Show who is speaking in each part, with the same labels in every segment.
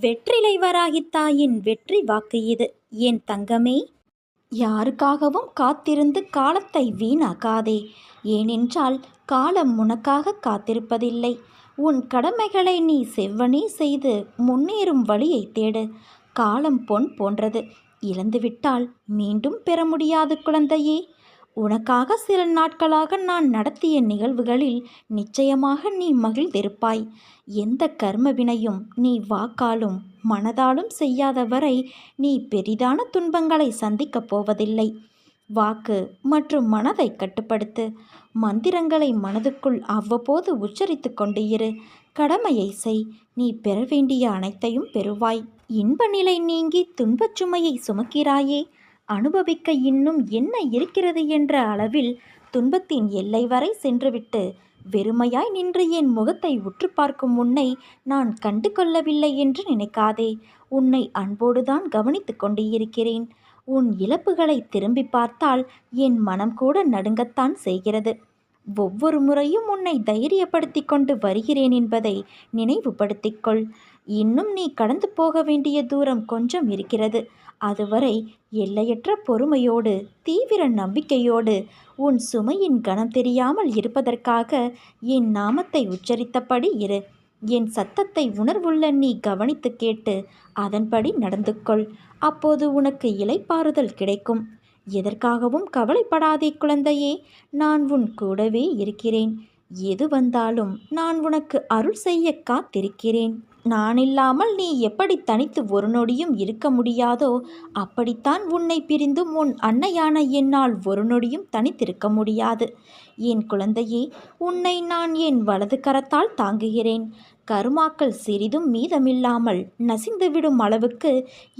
Speaker 1: வெற்றிலை வராகித் தாயின் வெற்றி வாக்கு இது. என் தங்கமே? யாருக்காகவும் காத்திருந்து காலத்தை வீணாக்காதே. ஏனென்றால் காலம் உனக்காக காத்திருப்பதில்லை. உன் கடமைகளை நீ செவ்வனே செய்து முன்னேறும் வழியை தேடு. காலம் பொன் போன்றது. இழந்துவிட்டால் மீண்டும் பெற முடியாது குழந்தையே. உனக்காக சில நாட்களாக நான் நடத்திய நிகழ்வுகளில் நிச்சயமாக நீ மகிழ்ந்திருப்பாய். எந்த கர்ம வினையும் நீ வாக்காலும் மனதாலும் செய்யாத வரை நீ பெரிதான துன்பங்களை சந்திக்கப் போவதில்லை. வாக்கு மற்றும் மனதை கட்டுப்படுத்து. மந்திரங்களை மனதுக்குள் அவ்வப்போது உச்சரித்து கொண்டு இரு. கடமையை செய். நீ பெற வேண்டிய அனைத்தையும் பெறுவாய். இன்ப நிலை நீங்கி துன்பச்சுமையை சுமக்கிறாயே. அனுபவிக்க இன்னும் என்ன இருக்கிறது என்ற அளவில் துன்பத்தின் எல்லை வரை சென்றுவிட்டு வெறுமையாய் நின்று என் முகத்தை உற்று பார்க்கும் உன்னை நான் கண்டு கொள்ளவில்லை என்று நினைக்காதே. உன்னை அன்போடுதான் கவனித்து கொண்டு இருக்கிறேன் உன் இழப்புகளை திரும்பி பார்த்தால் என் மனம் கூட நடுங்கத்தான் செய்கிறது. ஒவ்வொரு முறையும் உன்னை தைரியப்படுத்தி கொண்டு வருகிறேன் என்பதை நினைவுபடுத்திக்கொள் இன்னும் நீ கடந்து போக வேண்டிய தூரம் கொஞ்சம் இருக்கிறது. அதுவரை எல்லையற்ற பொறுமையோடு தீவிர நம்பிக்கையோடு உன் சுமையின் கணம் தெரியாமல் இருப்பதற்காக என் நாமத்தை உச்சரித்தபடி இரு. என் சத்தத்தை உணர்வுள்ள நீ கவனித்து கேட்டு அதன்படி நடந்து கொள் அப்போது உனக்கு இலைப்பாறுதல் கிடைக்கும். எதற்காகவும் கவலைப்படாதே குழந்தையே நான் உன் கூடவே இருக்கிறேன். எது வந்தாலும் நான் உனக்கு அருள் செய்ய காத்திருக்கிறேன். நான் இல்லாமல் நீ எப்படி தனித்து ஒரு நொடியும் இருக்க முடியாதோ அப்படித்தான் உன்னை பிரிந்தும் உன் அன்னையான என்னால் ஒரு நொடியும் தனித்திருக்க முடியாது. என் குழந்தையே உன்னை நான் என் வலது கரத்தால் தாங்குகிறேன். கருமாக்கள் சிறிதும் மீதமில்லாமல் நசிந்துவிடும் அளவுக்கு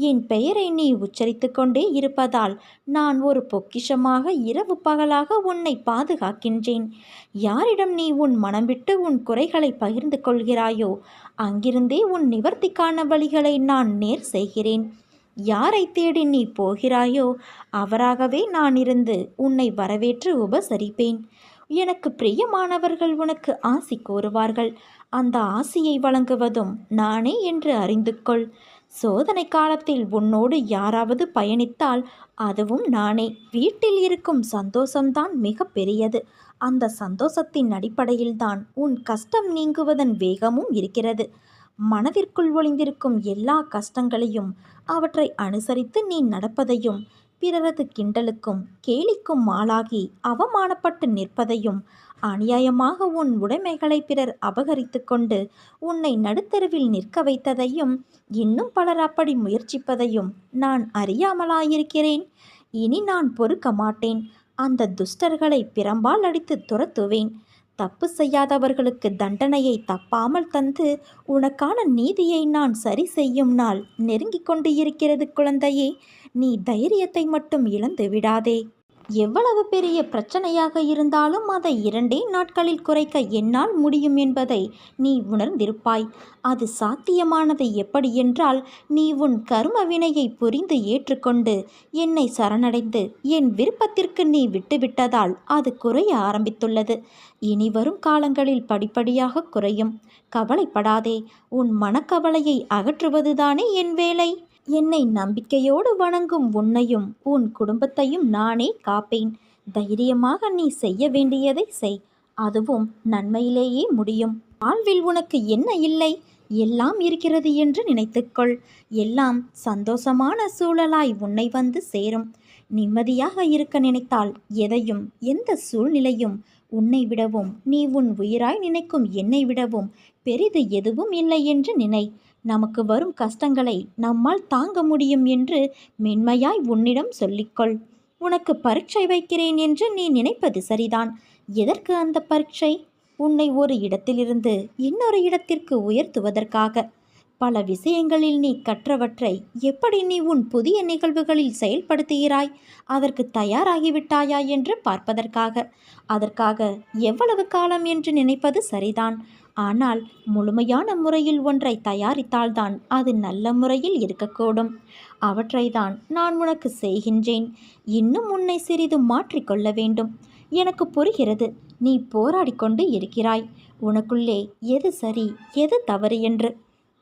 Speaker 1: என் பெயரை நீ உச்சரித்து கொண்டே இருப்பதால் நான் ஒரு பொக்கிஷமாக இரவு பகலாக உன்னை பாதுகாக்கின்றேன். யாரிடம் நீ உன் மனம் விட்டு உன் குறைகளை பகிர்ந்து கொள்கிறாயோ அங்கிருந்தே உன் நிவர்த்திக்கான வழிகளை நான் நேர் செய்கிறேன். யாரை தேடி நீ போகிறாயோ அவராகவே நான் இருந்து உன்னை வரவேற்று உபசரிப்பேன். எனக்கு பிரியமானவர்கள் உனக்கு ஆசி கோருவார்கள் அந்த ஆசியை வழங்குவதும் நானே என்று அறிந்து கொள் சோதனை காலத்தில் உன்னோடு யாராவது பயணித்தால் அதுவும் நானே. வீட்டில் இருக்கும் சந்தோஷம்தான் மிக பெரியது. அந்த சந்தோஷத்தின் அடிப்படையில்தான் உன் கஷ்டம் நீங்குவதன் வேகமும் இருக்கிறது. மனதிற்குள் ஒளிந்திருக்கும் எல்லா கஷ்டங்களையும் அவற்றை அனுசரித்து நீ நடப்பதையும் பிறரது கிண்டலுக்கும் கேலிக்கும் ஆளாகி அவமானப்பட்டு நிற்பதையும் அநியாயமாக உன் உடைமைகளை பிறர் அபகரித்து கொண்டு உன்னை நடுத்தருவில் நிற்க வைத்ததையும் இன்னும் பலர் அப்படி முயற்சிப்பதையும் நான் அறியாமலாயிருக்கிறேன். இனி நான் பொறுக்க மாட்டேன். அந்த துஷ்டர்களை பிறம்பால் அடித்து துரத்துவேன். தப்பு செய்யாதவர்களுக்கு தண்டனையை தப்பாமல் தந்து உனக்கான நீதியை நான் சரி செய்யும் நாள் நெருங்கிக் கொண்டு இருக்கிறது குழந்தையே. நீ தைரியத்தை மட்டும் இழந்து விடாதே. எவ்வளவு பெரிய பிரச்சனையாக இருந்தாலும் அதை இரண்டே நாட்களில் குறைக்க என்னால் முடியும் என்பதை நீ உணர்ந்திருப்பாய். அது சாத்தியமானது எப்படி என்றால் நீ உன் கரும வினையை புரிந்து ஏற்றுக்கொண்டு என்னை சரணடைந்து என் விருப்பத்திற்கு நீ விட்டுவிட்டதால் அது குறைய ஆரம்பித்துள்ளது. இனி வரும் காலங்களில் படிப்படியாக குறையும். கவலைப்படாதே உன் மனக்கவலையை அகற்றுவதுதானே என் வேலை? என்னை நம்பிக்கையோடு வணங்கும் உன்னையும் உன் குடும்பத்தையும் நானே காப்பேன். தைரியமாக நீ செய்ய வேண்டியதை செய். அதுவும் நன்மையிலேயே முடியும். வாழ்வில் உனக்கு என்ன இல்லை? எல்லாம் இருக்கிறது என்று நினைத்துக்கொள். எல்லாம் சந்தோஷமான சூழலாய் உன்னை வந்து சேரும். நிம்மதியாக இருக்க நினைத்தால் எதையும் எந்த சூழ்நிலையும் உன்னை விடவும் நீ உன் உயிராய் நினைக்கும் என்னை விடவும் பெரிது எதுவும் இல்லை என்று நினை. நமக்கு வரும் கஷ்டங்களை நம்மால் தாங்க முடியும் என்று மென்மையாய் உன்னிடம் சொல்லிக்கொள். உனக்கு பரீட்சை வைக்கிறேன் என்று நீ நினைப்பது சரிதான். எதற்கு அந்த பரீட்சை? உன்னை ஒரு இடத்திலிருந்து இன்னொரு இடத்திற்கு உயர்த்துவதற்காக. பல விஷயங்களில் நீ கற்றவற்றை எப்படி நீ உன் புதிய நிகழ்வுகளில் செயல்படுத்துகிறாய்? அதற்கு தயாராகிவிட்டாயா என்று பார்ப்பதற்காக. அதற்காக எவ்வளவு காலம் என்று நினைப்பது சரிதான். ஆனால் முழுமையான முறையில் ஒன்றை தயாரித்தால்தான் அது நல்ல முறையில் இருக்கக்கூடும். அவற்றைதான் நான் உனக்கு செய்கின்றேன். இன்னும் உன்னை சிறிது மாற்றிக்கொள்ள வேண்டும். எனக்கு புரிகிறது நீ போராடிக்கொண்டு இருக்கிறாய். உனக்குள்ளே எது சரி எது தவறு என்று.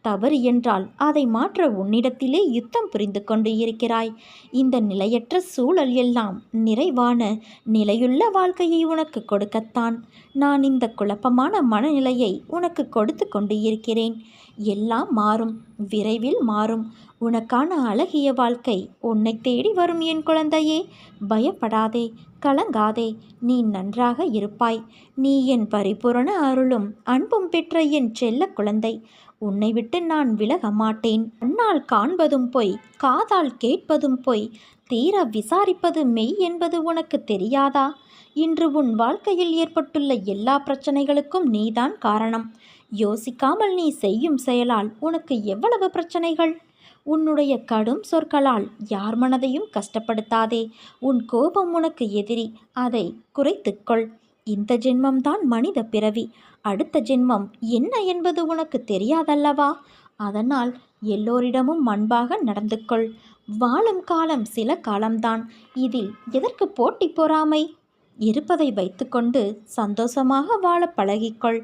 Speaker 1: தவறு என்றால் அதை மாற்ற உன்னிடத்திலே யுத்தம் புரிந்து கொண்டு இருக்கிறாய். இந்த நிலையற்ற சூழல் எல்லாம் நிறைவான நிலையுள்ள வாழ்க்கையை உனக்கு கொடுக்கத்தான். நான் இந்த குழப்பமான மனநிலையை உனக்கு கொடுத்து கொண்டு இருக்கிறேன். எல்லாம் மாறும் விரைவில் மாறும். உனக்கான அழகிய வாழ்க்கை உன்னை தேடி வரும் என் குழந்தையே பயப்படாதே. கலங்காதே நீ நன்றாக இருப்பாய். நீ என் பரிபூரண அருளும் அன்பும் பெற்ற என் செல்ல குழந்தை. உன்னை விட்டு நான் விலக மாட்டேன். கண்ணால் காண்பதும் பொய் காதால் கேட்பதும் பொய். தீர விசாரிப்பது மெய் என்பது உனக்கு தெரியாதா? இன்று உன் வாழ்க்கையில் ஏற்பட்டுள்ள எல்லா பிரச்சனைகளுக்கும் நீதான் காரணம். யோசிக்காமல் நீ செய்யும் செயலால் உனக்கு எவ்வளவு பிரச்சனைகள்? உன்னுடைய கடும் சொற்களால் யார் மனதையும் கஷ்டப்படுத்தாதே. உன் கோபம் உனக்கு எதிரி அதை குறைத்துக்கொள். இந்த ஜென்மம்தான் மனித பிறவி. அடுத்த ஜென்மம் என்ன என்பது உனக்கு தெரியாதல்லவா? அதனால் எல்லோரிடமும் அன்பாக நடந்து கொள் வாழும் காலம் சில காலம்தான். இதில் எதற்கு போட்டி பொறாமை? இருப்பதை வைத்துக்கொண்டு சந்தோஷமாக வாழ பழகிக்கொள்.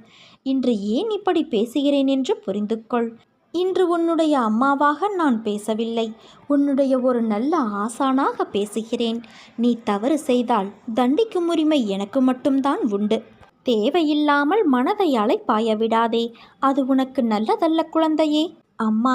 Speaker 1: இன்று ஏன் இப்படி பேசுகிறேன் என்று புரிந்து கொள் இன்று உன்னுடைய அம்மாவாக நான் பேசவில்லை. உன்னுடைய ஒரு நல்ல ஆசானாக பேசுகிறேன். நீ தவறு செய்தால் தண்டிக்கும் உரிமை எனக்கு மட்டும்தான் உண்டு. தேவையில்லாமல் மனதை அலைப்பாய விடாதே. அது உனக்கு நல்லதல்ல குழந்தையே. அம்மா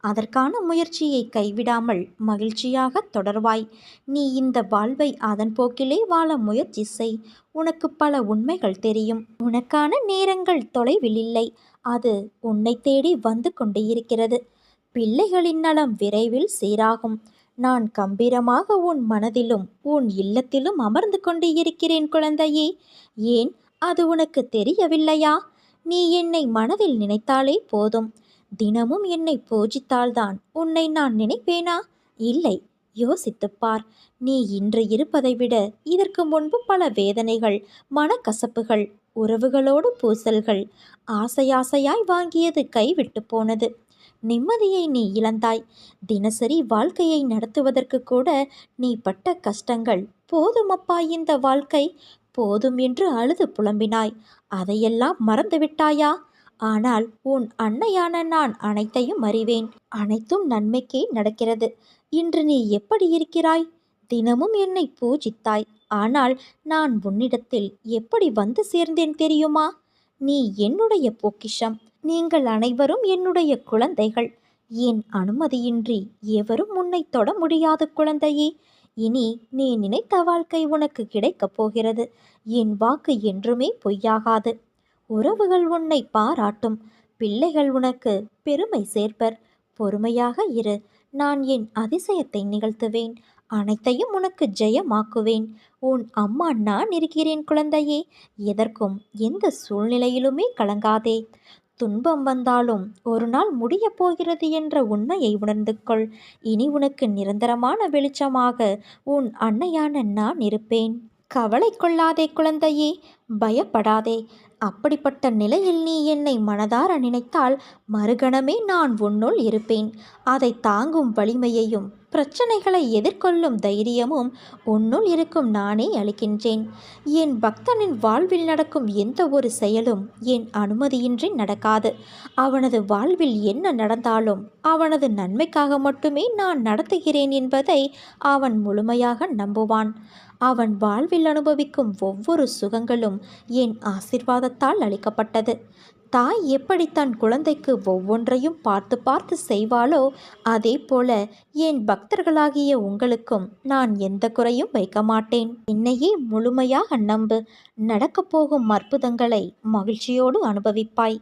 Speaker 1: அதற்கான முயற்சியை கைவிடாமல் மகிழ்ச்சியாக தொடர்வாய். நீ இந்த வாழ்வை அதன் போக்கிலே வாழ முயற்சி செய். உனக்கு பல உண்மைகள் தெரியும். உனக்கான நேரங்கள் தொலைவில் இல்லை. அது உன்னை தேடி வந்து கொண்டு இருக்கிறது. பிள்ளைகளின் நலம் விரைவில் சீராகும். நான் கம்பீரமாக உன் மனதிலும் உன் இல்லத்திலும் அமர்ந்து கொண்டு இருக்கிறேன் குழந்தையே. ஏன்? அது உனக்கு தெரியவில்லையா? நீ என்னை மனதில் நினைத்தாலே போதும். தினமும் என்னை பூஜித்தால்தான் உன்னை நான் நினைப்பேனா? இல்லை. யோசித்துப் பார் நீ இன்று இருப்பதை விட இதற்கு முன்பு பல வேதனைகள் மனக்கசப்புகள் உறவுகளோடு பூசல்கள் ஆசையாசையாய் வாங்கியது கைவிட்டு போனது. நிம்மதியை நீ இழந்தாய். தினசரி வாழ்க்கையை நடத்துவதற்கு கூட நீ பட்ட கஷ்டங்கள் போதுமப்பா இந்த வாழ்க்கை. போதும் என்று அழுது புலம்பினாய். அதையெல்லாம் மறந்துவிட்டாயா? ஆனால் உன் அன்னையான நான் அனைத்தையும் அறிவேன். அனைத்தும் நன்மைக்கே நடக்கிறது. இன்று நீ எப்படி இருக்கிறாய்? தினமும் என்னை பூஜித்தாய். ஆனால் நான் உன்னிடத்தில் எப்படி வந்து சேர்ந்தேன் தெரியுமா? நீ என்னுடைய பொக்கிஷம். நீங்கள் அனைவரும் என்னுடைய குழந்தைகள். என் அனுமதியின்றி எவரும் உன்னை தொட முடியாத குழந்தையே. இனி நீ நினைத்த வாழ்க்கை உனக்கு கிடைக்கப் போகிறது. என் வாக்கு என்றுமே பொய்யாகாது. உறவுகள் உன்னை பாராட்டும். பிள்ளைகள் உனக்கு பெருமை சேர்ப்பர். பொறுமையாக இரு. நான் என் அதிசயத்தை நிகழ்த்துவேன். அனைத்தையும் உனக்கு ஜெயமாக்குவேன். உன் அம்மா நான் இருக்கிறேன் குழந்தையே. எதற்கும் எந்த சூழ்நிலையிலுமே கலங்காதே. துன்பம் வந்தாலும் ஒரு நாள் முடியப் போகிறது என்ற உண்மையை உணர்ந்து கொள். இனி உனக்கு நிரந்தரமான வெளிச்சமாக உன் அன்னையான நான் இருப்பேன். கவலை கொள்ளாதே குழந்தையே. பயப்படாதே. அப்படிப்பட்ட நிலையில் நீ என்னை மனதார நினைத்தால் மறுகணமே நான் உன்னுள் இருப்பேன். அதை தாங்கும் வலிமையையும் பிரச்சனைகளை எதிர்கொள்ளும் தைரியமும் உன்னுள் இருக்கும் நானே அளிக்கின்றேன். என் பக்தனின் வாழ்வில் நடக்கும் எந்த ஒரு செயலும் என் அனுமதியின்றி நடக்காது. அவனது வாழ்வில் என்ன நடந்தாலும் அவனது நன்மைக்காக மட்டுமே நான் நடத்துகிறேன் என்பதை அவன் முழுமையாக நம்புவான். அவன் வாழ்வில் அனுபவிக்கும் ஒவ்வொரு சுகங்களும் என் ஆசிர்வாதத்தால் அளிக்கப்பட்டது. தாய் எப்படி தன் குழந்தைக்கு ஒவ்வொன்றையும் பார்த்து பார்த்து செய்வாளோ அதே போல என் பக்தர்களாகிய உங்களுக்கும் நான் எந்த குறையும் வைக்க மாட்டேன். என்னையே முழுமையாக நம்பு. நடக்கப் போகும் அற்புதங்களை மகிழ்ச்சியோடு அனுபவிப்பாய்.